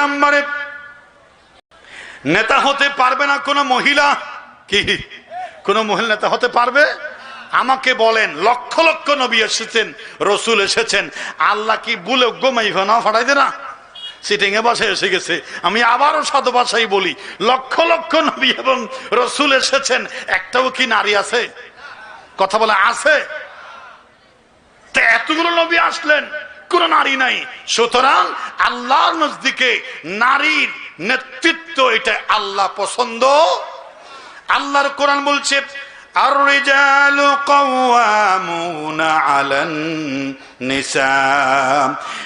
নম্বরে। নেতা হতে পারবে না কোনো মহিলা। কি? কোনো মহিলা নেতা হতে পারবে? আমাকে বলেন, লক্ষ লক্ষ নবী এসেছেন, রসুল এসেছেন। আল্লাহ কি বলে ফাটাই দে না। সিটিং এ বাসায় এসে গেছে। আমি আবারও শত ভাষাই বলি, লক্ষ লক্ষ নবী এবং রসুল এসেছেন। একটাও কি নারী আছে? কথা বলে, আছে। এতগুলো নবী আসলেন। কোন নারী নাই সুতরাং আল্লাহর নজদিকে নারীর নেতৃত্ব এটা আল্লাহ পছন্দ আল্লাহর কোরআন বলছে الرجال قوامون على النساء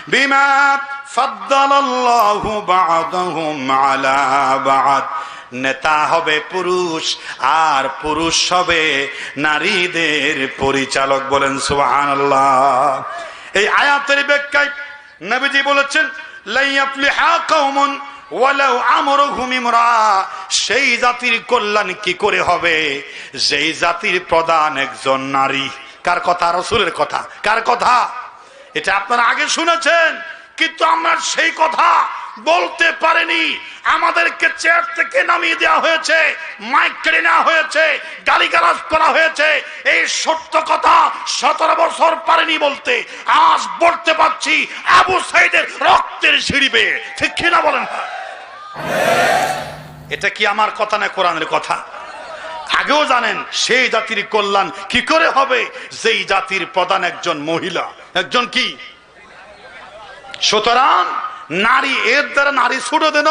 بما فضل الله بعضهم على بعض নেতা হবে পুরুষ আর পুরুষ হবে নারীদের পরিচালক বলেন সুবহানাল্লাহ এই আয়াতের ব্যাখ্যায় নবীজি বলেছেন সেই জাতির কল্যাণ কি করে হবে? যেই জাতির প্রধান একজন নারী। কার কথা? রসুলের কথা। কার কথা? এটা আপনারা আগে শুনেছেন, কিন্তু আমরা সেই কথা বলতে পারেনি। আমাদেরকে চেয়ার থেকে নামিয়ে দেওয়া হয়েছে, মাইক কেড়ে নেওয়া হয়েছে, গালিগালাজ করা হয়েছে। এই সত্য কথা সতেরো বছর পারেনি বলতে। আজ বলতে পারছি, আবু সাইদের রক্তের সিঁড়ি ঠিক কিনা বলেন? এটা কি আমার কথা না কোরআনের কথা? আগেও জানেন, সেই জাতির কল্যাণ কি করে হবে? যেই জাতির প্রধান একজন মহিলা। একজন কি? সুতরাং নারী এর দ্বারা নারী ছুড়ে দেন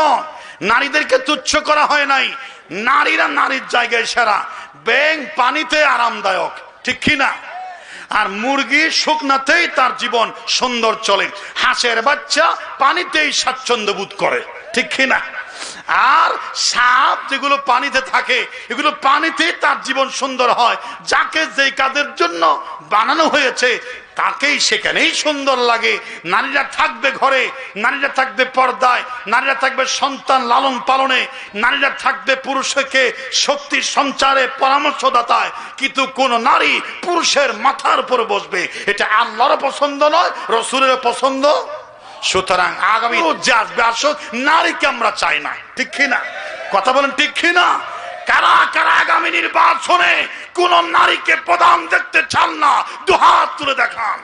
নারীদেরকে তুচ্ছ করা হয় নাই। নারীরা নারীর জায়গায় সেরা। ব্যাং পানিতে আরামদায়ক। ঠিক কি না? আর মুরগি শুকনাতেই তার জীবন সুন্দর চলে। হাঁসের বাচ্চা পানিতেই স্বাচ্ছন্দ্য বোধ করে। ঠিক কি না? আর সাপ যেগুলো পানিতে থাকে, এগুলো পানিতে তার জীবন সুন্দর হয়। যাকে যেই কাজের জন্য বানানো হয়েছে তাকেই সেখানেই সুন্দর লাগে। নারীরা থাকবে ঘরে, নারীরা থাকবে পর্দায়, নারীরা থাকবে সন্তান লালন পালনে, নারীরা থাকবে পুরুষকে শক্তি সঞ্চারে, পরামর্শদাতায়। কিন্তু কোন নারী পুরুষের মাথার উপর বসবে। এটা আল্লাহর পছন্দ নয়, রসুলের পছন্দ। সুতরাং আগামী যে আসবে আসুক নারীকে আমরা চাই না। ঠিক কিনা কথা বলেন ঠিক কিনা কারা কারা আগামী নির্বাচনে কোন নারীকে প্রধান দেখতে চান না দুহাত তুলে দেখান।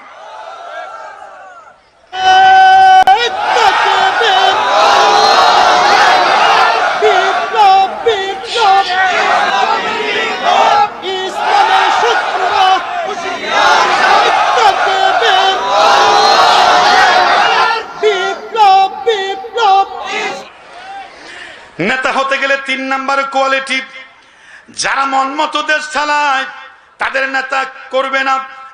নেতা হতে গেলে তিন নাম্বার কোয়ালিটি যারা মন মতো দেশ চালায়, তাদের নেতা করবে না।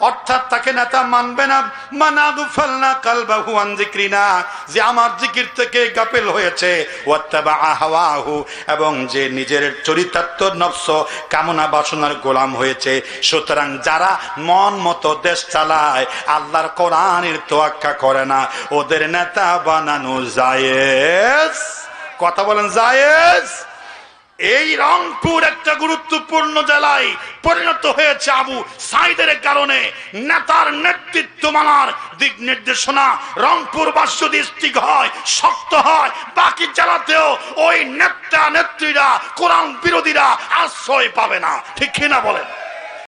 অর্থাৎ তাকে নেতা মানবে না। মানাগুফালনা কালবাহু আন যিকরিনা। যে আমার জিকির থেকে গাফেল হয়েছে। ওয়াত্তাবা এবং যে নিজের চরিতার্থ নফস, কামনা বাসনার গোলাম হয়েছে। সুতরাং যারা মন মতো দেশ চালায়, আল্লাহর কোরআনের তোয়াক্কা করে না। ওদের নেতা বানানো জায়েজ। কথা বলেন জায়েজ? এই রংপুর একটা গুরুত্বপূর্ণ জেলায় পরিণত হয়েছে আবু সাইদের কারণে। নেতার নেতৃত্ব মানার দিক নির্দেশনা রংপুর বাস যদি স্টিক হয়, শক্ত হয়, বাকি জেলাতেও ওই নেতা নেত্রীরা কোরআন বিরোধীরা আশ্রয় পাবে না। ঠিক কিনা বলেন?